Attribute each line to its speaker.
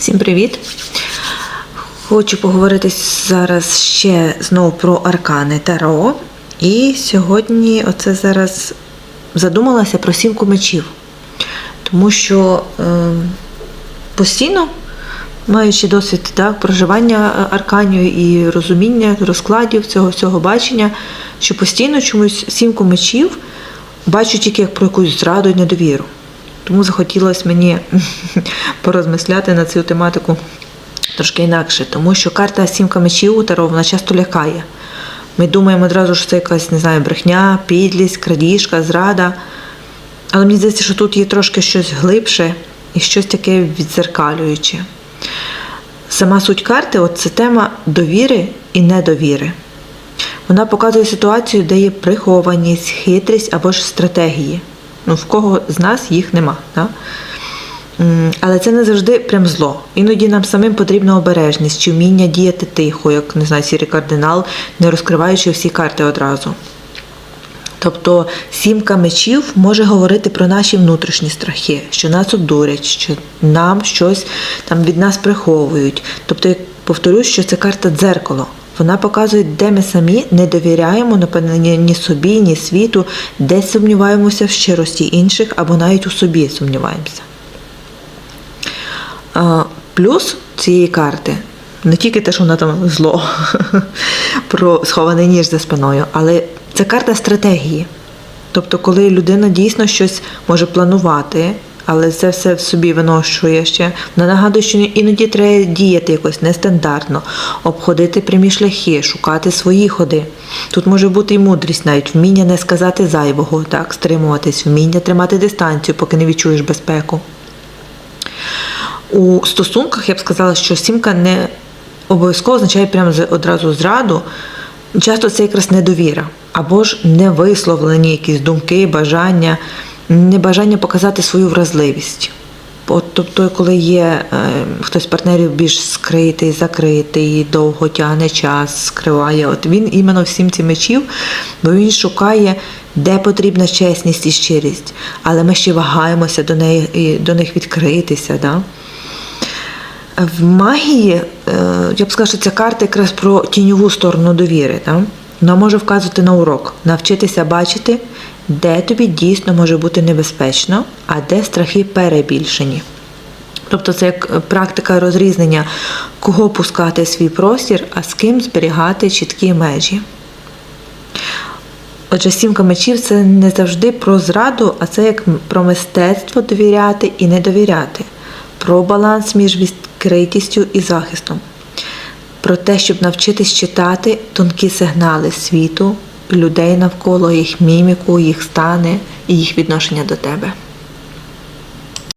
Speaker 1: Всім привіт! Хочу поговорити зараз ще знову про аркани Таро. І сьогодні оце зараз задумалася про сімку мечів. Тому що е, постійно, маючи досвід так, проживання арканів і розуміння розкладів цього всього бачення, що постійно чомусь сімку мечів бачу тільки як про якусь зраду і недовіру. Тому захотілося мені порозмисляти на цю тематику трошки інакше, тому що карта сімка мечів у Таро, вона часто лякає. Ми думаємо одразу, що це якась, не знаю, брехня, підлість, крадіжка, зрада. Але мені здається, що тут є трошки щось глибше і щось таке відзеркалююче. Сама суть карти от це тема довіри і недовіри. Вона показує ситуацію, де є прихованість, хитрість або ж стратегії. Ну, в кого з нас їх нема. Да? Але це не завжди прям зло. Іноді нам самим потрібна обережність чи вміння діяти тихо, як не знаю, сірий кардинал, не розкриваючи всі карти одразу. Тобто сімка мечів може говорити про наші внутрішні страхи, що нас обдурять, що нам щось там від нас приховують. Тобто, повторюсь, що це карта дзеркало. Вона показує, де ми самі не довіряємо, ні собі, ні світу, де сумніваємося в щирості інших або навіть у собі сумніваємося. Плюс цієї карти не тільки те, що вона там зло про схований ніж за спиною, але це карта стратегії. Тобто, коли людина дійсно щось може планувати, але це все в собі виношує ще. Вона нагадує, що іноді треба діяти якось нестандартно, обходити прямі шляхи, шукати свої ходи. Тут може бути і мудрість, навіть вміння не сказати зайвого, так, стримуватись, вміння тримати дистанцію, поки не відчуєш безпеку. У стосунках я б сказала, що сімка не обов'язково означає прямо одразу зраду. Часто це якраз недовіра, або ж невисловлені якісь думки, бажання, небажання показати свою вразливість. От, тобто, коли є е, хтось з партнерів більш скритий, закритий, довго тягне час, скриває. От він іменно всім ці мечів, бо він шукає, де потрібна чесність і щирість, але ми ще вагаємося до неї до них відкритися. Да? В магії, е, я б сказала, що ця карта якраз про тіньову сторону довіри. Так? Вона може вказувати на урок, навчитися бачити, де тобі дійсно може бути небезпечно, а де страхи перебільшені. Тобто це як е, практика розрізнення, кого пускати свій простір, а з ким зберігати чіткі межі. Отже, сімка мечів це не завжди про зраду, а це як про мистецтво довіряти і не довіряти, про баланс між відкритістю і захистом, про те, щоб навчитись читати тонкі сигнали світу, людей навколо, їх міміку, їх стани і їх відношення до тебе.